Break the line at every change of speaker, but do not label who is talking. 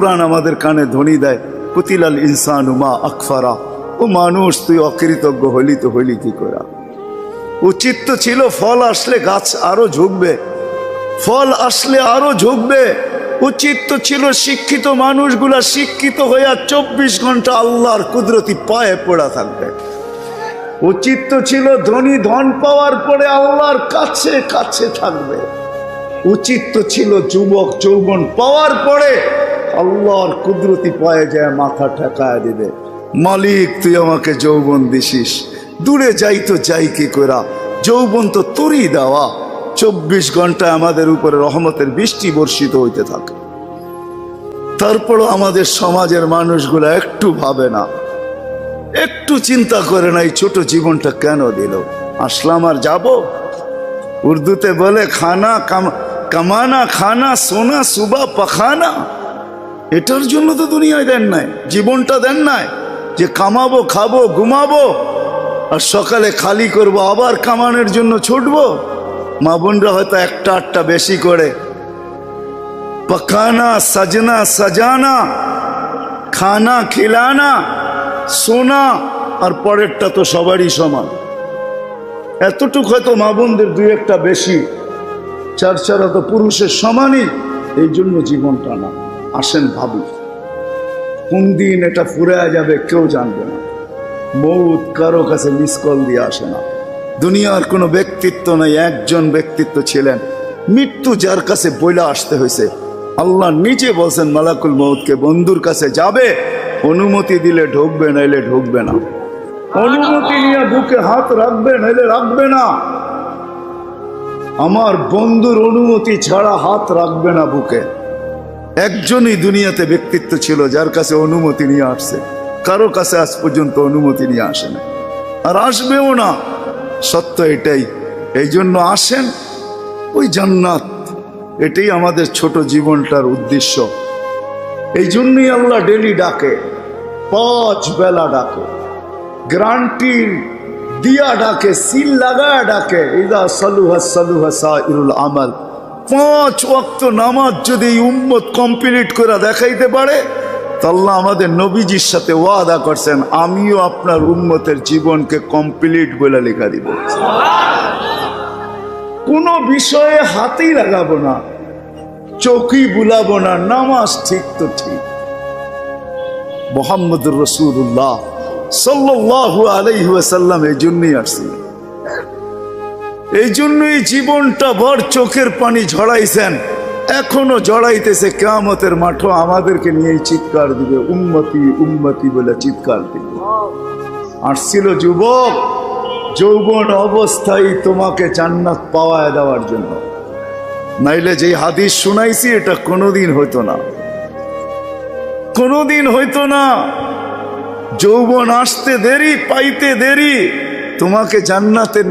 কোরআন আমাদের কানে ধ্বনি দেয়, কুতিলাল ইনসান উমা আকফারা। ও মানুষ, তুই অকৃতজ্ঞ হলি তো হলি কি করা উচিত তো ছিল ফল আসলে গাছ আরও ঝুঁকবে। ফল আসলে আরও ঝুঁকবে। উচিত তো ছিল শিক্ষিত মানুষগুলা শিক্ষিত হইয়া চব্বিশ ঘণ্টা আল্লাহর কুদরতি পায়ে পড়া থাকবে। উচিত তো ছিল ধনী ধন পাওয়ার পরে আল্লাহর কাছে কাছে থাকবে। উচিত তো ছিল যুবক যৌবন পাওয়ার পরে আল্লাহর কুদরতি পায়ে যায়, মাথা ঠেকায় দিবে। মালিক, তুই আমাকে যৌবন দিছিস। দূরে যাই তো যাই কি করা যৌবন তো তোরই দেওয়া। চব্বিশ ঘণ্টা আমাদের উপরে রহমতের বৃষ্টি বর্ষিত হইতে থাকে। তারপরও আমাদের সমাজের মানুষগুলো একটু ভাবে না। একটু চিন্তা করে না, এই ছোট জীবনটা কেন দিল? আসলাম আর যাব? উর্দুতে বলে, খানা কাম, কামানা, খানা, সোনা, সুবা, পাখানা। এটার জন্য তো দুনিয়ায় দেন নাই, জীবনটা দেন নাই, যে কামাবো খাব, ঘুমাবো, আর সকালে খালি করব, আবার কামানোর জন্য ছুটবো। মা বোনরা হয়তো একটা আটটা বেশি করে। পকানা সাজনা, সাজানা, খানা, খিলানা, সোনা, আর পরেরটা তো সবারই সমান। এতটুকু হয়তো মা বোনদের দুই একটা বেশি। চার চারা তো পুরুষের সমানই, এই জন্য জীবনটা না। আসেন ভাবি কোন দিন এটা ফুরে যাবে কেউ জানবে না। মৌত কারও কাছে মিস কল দিয়ে আসে না। দুনিয়ার কোনো ব্যক্তিত্ব নাই, একজন ব্যক্তিত্ব ছিলেন। মৃত্যু যার কাছে বইলা আসতে হয়েছে। আল্লাহ নিজে বলছেন, মালাকুল মৌতকে বন্ধুর কাছে যাবে, অনুমতি দিলে ঢুকবে, নাইলে ঢুকবে না। অনুমতি নিয়ে বুকে হাত রাখবে, নাইলে রাখবে না। আমার বন্ধুর অনুমতি ছাড়া হাত রাখবে না বুকে। একজনই দুনিয়াতে ব্যক্তিত্ব ছিল যার কাছে অনুমতি নিয়ে আসছে। কারও কাছে আজ পর্যন্ত অনুমতি নিয়ে আসে না আর আসবেও না। সত্য এটাই। এই জন্য আসেন। ওই জান্নাত, এটাই আমাদের ছোট জীবনটার উদ্দেশ্য। এই জন্যই আল্লাহ ডেলি ডাকে, পাঁচ বেলা ডাকে। গ্রান্টি দিয়া ডাকে, সিল লাগায় ডাকে, ইদা সালুহা সালুহা সাইরুল আমাল। পাঁচ ওয়াক্ত নামাজ যদি উম্মত কমপ্লিট করে দেখাইতে পারে, তো আল্লাহ আমাদের নবীজির সাথে ওয়াদা করছেন, আমিও আপনার উম্মতের জীবনকে কমপ্লিট বলে লেখা দিব। কোনো বিষয়ে হাতেই লাগাবো না, চোখই বুলাবো না, নামাজ ঠিক তো ঠিক। মোহাম্মদুর রসুল্লাহ সাল্লাল্লাহু আলাইহি ওয়াসাল্লাম এই জন্যই আসছিলেন এই জন্যই জীবনটা ভর চোখের পানি ঝড়াইছেন। এখনও জড়াইতেছে কেয়ামতের মাঠও আমাদেরকে নিয়েই চিৎকার দিবে উন্মতি উন্মতি বলে চিৎকার দিবে। আসছিল যুবক, যৌবন অবস্থায় তোমাকে জান্নাত পাওয়ায় দেওয়ার জন্য। নাইলে যে হাদিস শুনাইছি, এটা কোনোদিন হইতো না। কোনোদিন হইতো না। যৌবন আসতে দেরি, পাইতে দেরি, তোমাকে জান্নাতের